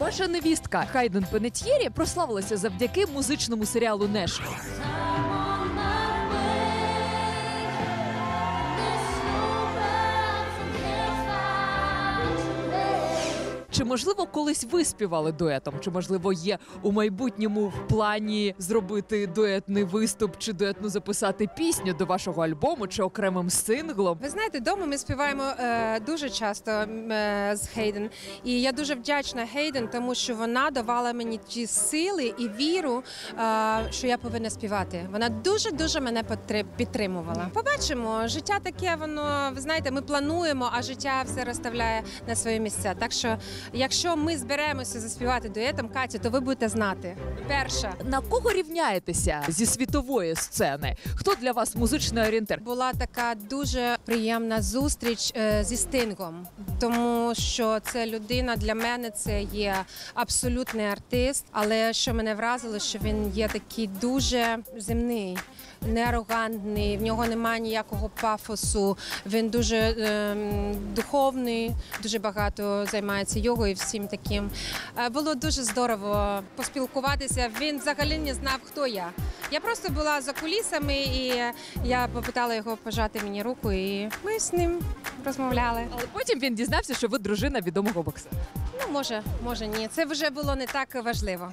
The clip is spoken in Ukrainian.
Ваша невістка Хайден Пенетьєрі прославилася завдяки музичному серіалу Неш. Чи можливо колись ви співали дуетом? Чи можливо є у майбутньому в плані зробити дуетний виступ чи дуетну записати пісню до вашого альбому чи окремим синглом? Ви знаєте, вдома ми співаємо е, дуже часто е, з Хейден. І я дуже вдячна Хейден, тому що вона давала мені ті сили і віру, е, що я повинна співати. Вона дуже дуже мене підтримувала. Побачимо, життя таке, воно ви знаєте, ми плануємо, а життя все розставляє на свої місця. Так що, якщо ми зберемося заспівати дуетом Катю, то ви будете знати. Перша. На кого рівняєтеся зі світової сцени? Хто для вас музичний орієнтир? Була така дуже приємна зустріч е, зі Стингом, тому що це людина для мене це є абсолютний артист. Але що мене вразило, що він є такий дуже земний. Не арогантний, в нього немає ніякого пафосу. Він дуже ем, духовний, дуже багато займається йогою і всім таким. Е, було дуже здорово поспілкуватися. Він взагалі не знав, хто я. Я просто була за кулісами, і я попитала його пожати мені руку, і ми з ним розмовляли. Але потім він дізнався, що ви дружина відомого боксера. Ну, може, може, ні. Це вже було не так важливо.